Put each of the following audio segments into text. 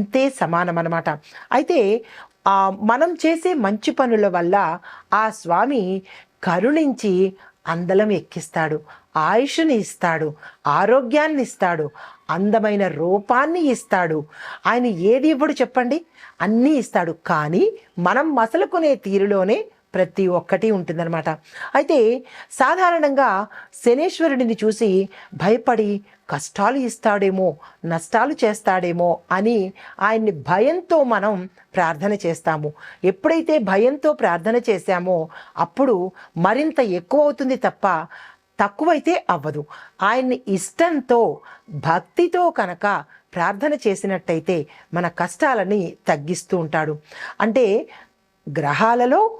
అంతే సమానం అనమాట అయితే మనం చేసే మంచి పనుల వల్ల ఆ స్వామి కరుణించి అందలం ఎక్కిస్తాడు ఆయుష్ని ఇస్తాడు ఆరోగ్యాన్ని ఇస్తాడు అందమైన రూపాన్ని ఇస్తాడు. ఆయన ఏది ఇవ్వడు చెప్పండి? అన్నీ ఇస్తాడు. కానీ మనం మసలుకునే తీరులోనే ప్రతి ఒక్కటి ఉంటుందన్నమాట. అయితే సాధారణంగా శనేశ్వరుడిని చూసి భయపడి కష్టాలు ఇస్తాడేమో నష్టాలు చేస్తాడేమో అని ఆయన్ని భయంతో మనం ప్రార్థన చేస్తాము. ఎప్పుడైతే భయంతో ప్రార్థన చేశామో అప్పుడు మరింత ఎక్కువ అవుతుంది తప్ప తక్కువైతే అవ్వదు. ఆయన్ని ఇష్టంతో భక్తితో కనుక ప్రార్థన చేసినట్టయితే మన కష్టాలని తగ్గిస్తూ ఉంటాడు. అంటే గ్రహాలలో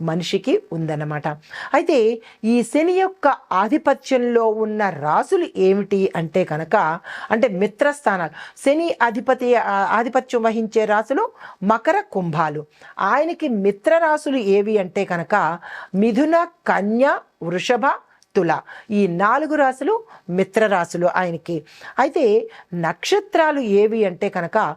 మనిషికి ఉందన్నమాట. అయితే ఈ శని యొక్క ఆధిపత్యంలో ఉన్న రాసులు ఏమిటి అంటే కనుక అంటే మిత్రస్థానాలు. శని అధిపతి ఆధిపత్యం వహించే రాసులు మకర కుంభాలు. ఆయనకి మిత్ర రాసులు ఏవి అంటే కనుక మిథున కన్య వృషభ తుల. ఈ నాలుగు రాసులు మిత్ర రాసులు ఆయనకి. అయితే నక్షత్రాలు ఏవి అంటే కనుక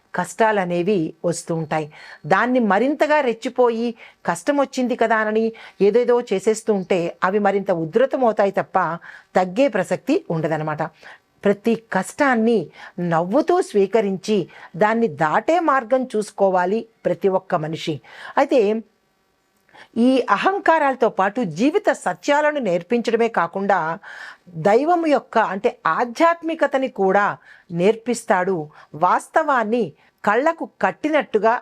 కష్టాలు అనేవి వస్తూ ఉంటాయి దాన్ని మరింతగా రెచ్చిపోయి కష్టం వచ్చింది కదా అని ఏదేదో చేసేస్తూ ఉంటే అవి మరింత ఉధృతమవుతాయి తప్ప తగ్గే ప్రసక్తి ఉండదన్నమాట. ప్రతి కష్టాన్ని నవ్వుతూ స్వీకరించి దాన్ని దాటే మార్గం చూసుకోవాలి ప్రతి ఒక్క మనిషి. అయితే ఈ అహంకారాలతో పాటు జీవిత సత్యాలను నేర్పించడమే కాకుండా దైవం యొక్క అంటే ఆధ్యాత్మికతని కూడా నేర్పిస్తాడు. వాస్తవాన్ని కళ్ళకు కట్టినట్టుగా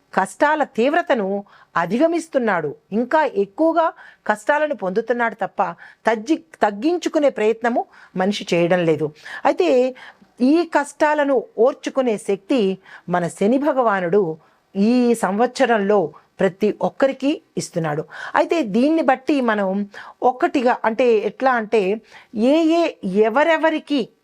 కష్టాల తీవ్రతను అధిగమిస్తున్నాడు. ఇంకా ఎక్కువగా కష్టాలను పొందుతున్నాడు తప్ప తగ్గి తగ్గించుకునే ప్రయత్నము మనిషి చేయడం లేదు. అయితే ఈ కష్టాలను ఓర్చుకునే శక్తి మన శని భగవానుడు ఈ సంవత్సరంలో ప్రతి ఒక్కరికి ఇస్తున్నాడు. అయితే దీన్ని బట్టి మనం ఒక్కటిగా అంటే ఎట్లా అంటే ఏ ఏ ఎవరెవరికి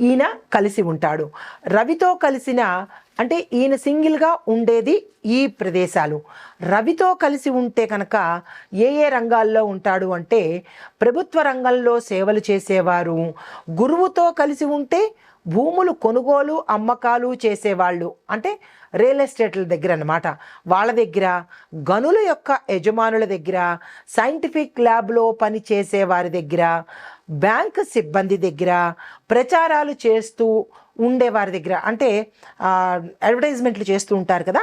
ఈయన కలిసి ఉంటాడు. రవితో కలిసిన అంటే ఈయన సింగిల్గా ఉండేది ఈ ప్రదేశాలు. రవితో కలిసి ఉంటే కనుక ఏ ఏ రంగాల్లో ఉంటాడు అంటే ప్రభుత్వ రంగంలో సేవలు చేసేవారు. గురువుతో కలిసి ఉంటే భూములు కొనుగోలు అమ్మకాలు చేసేవాళ్ళు. అంటే రియల్ ఎస్టేట్ల దగ్గర అనమాట వాళ్ళ దగ్గర గనుల యొక్క యజమానుల దగ్గర సైంటిఫిక్ ల్యాబ్లో పని చేసే వారి దగ్గర బ్యాంక్ సిబ్బంది దగ్గర ప్రచారాలు చేస్తూ ఉండేవారి దగ్గర. అంటే అడ్వర్టైజ్మెంట్లు చేస్తూ ఉంటారు కదా.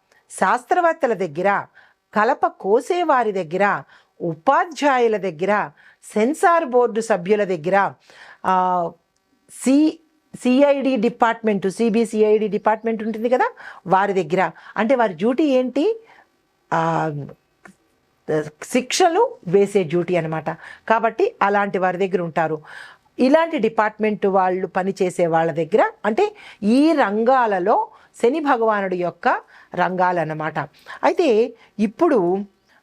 శాస్త్రవేత్తల దగ్గర కలప కోసేవారి దగ్గర ఉపాధ్యాయుల దగ్గర సెన్సార్ బోర్డు సభ్యుల దగ్గర C CID department CBCID department ఉంటుంది కదా వారి దగ్గర. అంటే వారి డ్యూటీ ఏంటి? శిక్షలు వేసే డ్యూటీ అనమాట కాబట్టి అలాంటి వారి దగ్గర ఉంటారు. ఇలాంటి డిపార్ట్మెంట్ వాళ్ళు పనిచేసే వాళ్ళ దగ్గర అంటే ఈ రంగాలలో శని భగవానుడి యొక్క రంగాలన్నమాట. అయితే ఇప్పుడు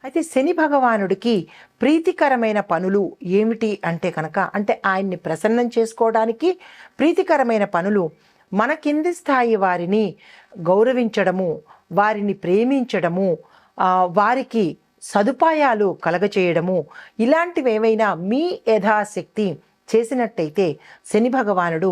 అయితే శని భగవానుడికి ప్రీతికరమైన పనులు ఏమిటి అంటే కనుక అంటే ఆయన్ని ప్రసన్నం చేసుకోవడానికి ప్రీతికరమైన పనులు మన కింది స్థాయి వారిని గౌరవించడము వారిని ప్రేమించడము వారికి సదుపాయాలు కలగచేయడము ఇలాంటివి ఏవైనా మీ యథాశక్తి చేసినట్టయితే శని భగవానుడు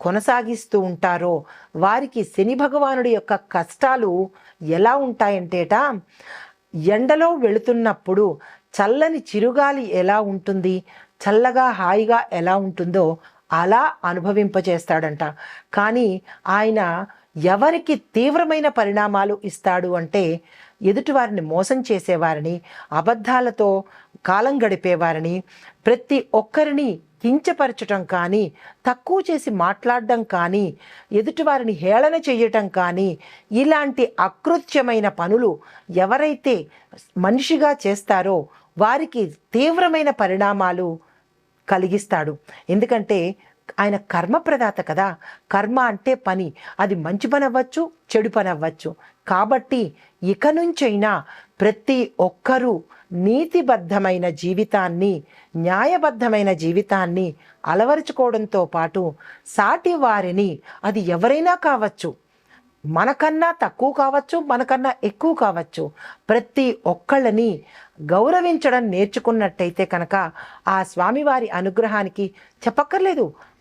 కొనసాగిస్తూ ఉంటారో వారికి శని భగవానుడి యొక్క కష్టాలు ఎలా ఉంటాయంటేట ఎండలో వెళుతున్నప్పుడు చల్లని చిరుగాలి ఎలా ఉంటుంది చల్లగా హాయిగా ఎలా ఉంటుందో అలా అనుభవింపచేస్తాడంట. కానీ ఆయన ఎవరికి తీవ్రమైన పరిణామాలు ఇస్తాడు అంటే ఎదుటివారిని మోసం చేసేవారిని అబద్ధాలతో కాలం గడిపేవారిని ప్రతి ఒక్కరిని కించపరచటం కానీ తక్కువ చేసి మాట్లాడడం కానీ ఎదుటివారిని హేళన చేయటం కానీ ఇలాంటి అకృత్యమైన పనులు ఎవరైతే మనిషిగా చేస్తారో వారికి తీవ్రమైన పరిణామాలు కలిగిస్తాడు. ఎందుకంటే ఆయన కర్మప్రదాత కదా. కర్మ అంటే పని. అది మంచి పని అవ్వచ్చు చెడు పని అవ్వచ్చు. కాబట్టి ఇక నుంచైనా ప్రతి ఒక్కరూ నీతిబద్ధమైన జీవితాన్ని న్యాయబద్ధమైన జీవితాన్ని అలవరుచుకోవడంతో పాటు సాటి వారిని అది ఎవరైనా కావచ్చు. మనకన్నా తక్కువ కావచ్చు మనకన్నా ఎక్కువ కావచ్చు. ప్రతి ఒక్కళ్ళని గౌరవించడం నేర్చుకున్నట్టయితే కనుక ఆ స్వామివారి అనుగ్రహానికి చెప్పక్కర్లేదు.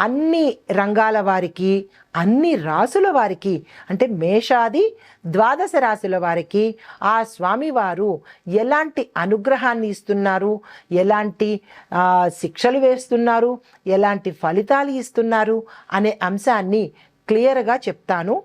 అన్ని రంగాల వారికి అన్ని రాసుల వారికి అంటే మేషాది ద్వాదశ రాశుల వారికి ఆ స్వామివారు ఎలాంటి అనుగ్రహాన్ని ఇస్తున్నారు? ఎలాంటి శిక్షలు వేస్తున్నారు? ఎలాంటి ఫలితాలు ఇస్తున్నారు? అనే అంశాన్ని క్లియర్గా చెప్తాను.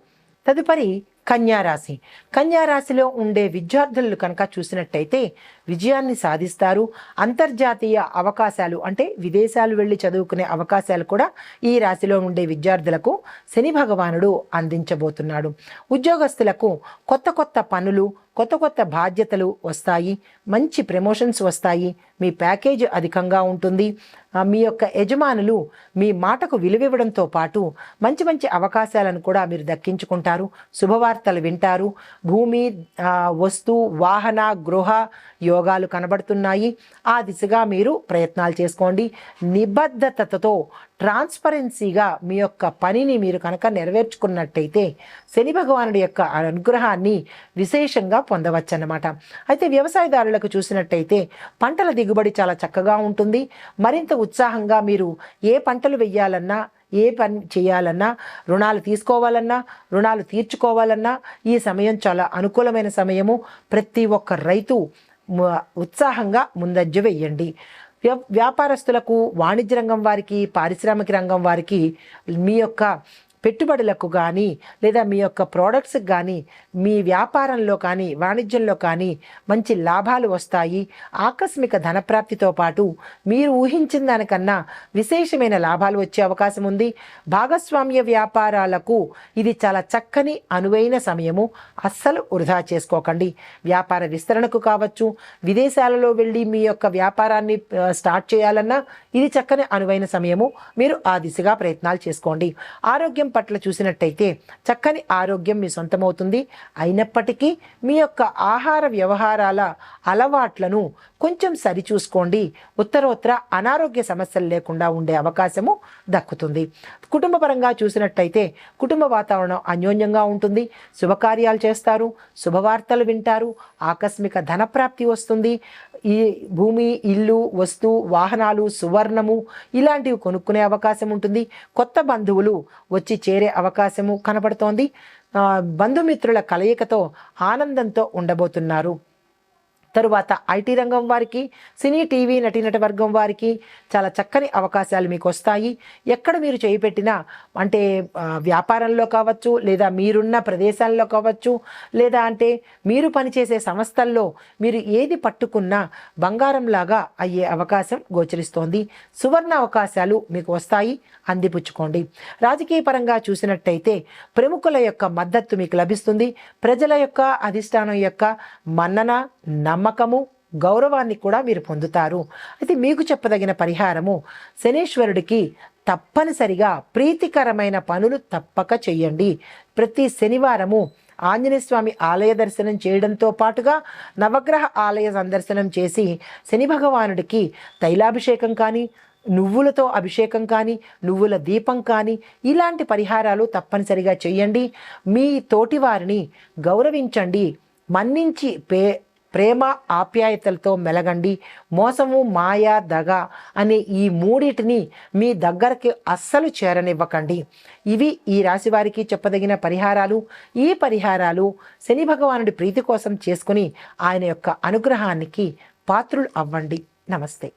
తదుపరి కన్యారాశి కన్యారాశిలో ఉండే విద్యార్థులు కనుక చూసినట్టయితే విజయాన్ని సాధిస్తారు. అంతర్జాతీయ అవకాశాలు అంటే విదేశాలు వెళ్ళి చదువుకునే అవకాశాలు కూడా ఈ రాశిలో ఉండే విద్యార్థులకు శని భగవానుడు అందించబోతున్నాడు. ఉద్యోగస్తులకు కొత్త కొత్త పనులు కొత్త కొత్త బాధ్యతలు వస్తాయి. మంచి ప్రమోషన్స్ వస్తాయి. మీ ప్యాకేజ్ అధికంగా ఉంటుంది. మీ యొక్క యజమానులు మీ మాటకు విలువివ్వడంతో పాటు మంచి మంచి అవకాశాలను కూడా మీరు దక్కించుకుంటారు. శుభవార్తలు వింటారు. భూమి వస్తు వాహన గృహ యోగాలు కనబడుతున్నాయి. ఆ దిశగా మీరు ప్రయత్నాలు చేసుకోండి. నిబద్ధతతో ట్రాన్స్పరెన్సీగా మీ యొక్క పనిని మీరు కనుక నెరవేర్చుకున్నట్టయితే శని భగవానుడి యొక్క అనుగ్రహాన్ని విశేషంగా పొందవచ్చన్నమాట. అయితే వ్యవసాయదారులకు చూసినట్టయితే పంటల దిగుబడి చాలా చక్కగా ఉంటుంది. మరింత ఉత్సాహంగా మీరు ఏ పంటలు వెయ్యాలన్నా ఏ పని చేయాలన్నా రుణాలు తీసుకోవాలన్నా రుణాలు తీర్చుకోవాలన్నా ఈ సమయం చాలా అనుకూలమైన సమయము. ప్రతి ఒక్క రైతు ఉత్సాహంగా ముందంజ వెయ్యండి వ్యాపారస్తులకు వాణిజ్య రంగం వారికి పారిశ్రామిక రంగం వారికి మీ యొక్క పెట్టుబడులకు కానీ లేదా మీ యొక్క ప్రోడక్ట్స్కి కానీ మీ వ్యాపారంలో కానీ వాణిజ్యంలో కానీ మంచి లాభాలు వస్తాయి. ఆకస్మిక ధనప్రాప్తితో పాటు మీరు ఊహించిన దానికన్నా విశేషమైన లాభాలు వచ్చే అవకాశం ఉంది. భాగస్వామ్య వ్యాపారాలకు ఇది చాలా చక్కని అనువైన సమయము. అస్సలు వృధా చేసుకోకండి. వ్యాపార విస్తరణకు కావచ్చు విదేశాలలో వెళ్ళి మీ యొక్క వ్యాపారాన్ని స్టార్ట్ చేయాలన్నా ఇది చక్కని అనువైన సమయము. మీరు ఆ దిశగా ప్రయత్నాలు చేసుకోండి. ఆరోగ్యం పట్ల చూసినట్టయితే చక్కని ఆరోగ్యం మీ సొంతమవుతుంది. అయినప్పటికీ మీ యొక్క ఆహార వ్యవహారాల అలవాట్లను కొంచెం సరిచూసుకోండి ఉత్తరోత్తర అనారోగ్య సమస్యలు లేకుండా ఉండే అవకాశము దక్కుతుంది. కుటుంబపరంగా చూసినట్టయితే కుటుంబ వాతావరణం అన్యోన్యంగా ఉంటుంది. శుభకార్యాలు చేస్తారు. శుభవార్తలు వింటారు. ఆకస్మిక ధనప్రాప్తి వస్తుంది. ఈ భూమి ఇల్లు వస్తు వాహనాలు సువర్ణము ఇలాంటివి కొనుక్కునే అవకాశం ఉంటుంది. కొత్త బంధువులు వచ్చి చేరే అవకాశము కనబడుతోంది. బంధుమిత్రుల కలయికతో ఆనందంతో ఉండబోతున్నారు. తరువాత ఐటీ రంగం వారికి సినీ టీవీ నటీనట వర్గం వారికి చాలా చక్కని అవకాశాలు మీకు వస్తాయి. ఎక్కడ మీరు చేయిపెట్టినా అంటే వ్యాపారంలో కావచ్చు లేదా మీరున్న ప్రదేశాల్లో కావచ్చు లేదా అంటే మీరు పనిచేసే సంస్థల్లో మీరు ఏది పట్టుకున్నా బంగారంలాగా అయ్యే అవకాశం గోచరిస్తోంది. సువర్ణ అవకాశాలు మీకు వస్తాయి. అందిపుచ్చుకోండి. రాజకీయ పరంగా చూసినట్టయితే ప్రముఖుల యొక్క మద్దతు మీకు లభిస్తుంది. ప్రజల యొక్క అధిష్టానం యొక్క మన్నన నమ్మ నమ్మకము గౌరవాన్ని కూడా మీరు పొందుతారు. అయితే మీకు చెప్పదగిన పరిహారము శనేశ్వరుడికి తప్పనిసరిగా ప్రీతికరమైన పనులు తప్పక చెయ్యండి. ప్రతి శనివారము ఆంజనేయ స్వామి ఆలయ దర్శనం చేయడంతో పాటుగా నవగ్రహ ఆలయ సందర్శనం చేసి శని భగవానుడికి తైలాభిషేకం కానీ నువ్వులతో అభిషేకం కానీ నువ్వుల దీపం కానీ ఇలాంటి పరిహారాలు తప్పనిసరిగా చేయండి మీ తోటివారిని గౌరవించండి. మన్నించి పే ప్రేమ ఆప్యాయతలతో మెలగండి. మోసము మాయ దగ అనే ఈ మూడిటిని మీ దగ్గరకి అస్సలు చేరనివ్వకండి. ఇవి ఈ రాశి వారికి చెప్పదగిన పరిహారాలు. ఈ పరిహారాలు శని భగవానుడి ప్రీతి కోసం చేసుకుని ఆయన యొక్క అనుగ్రహానికి పాత్రులు అవ్వండి. నమస్తే.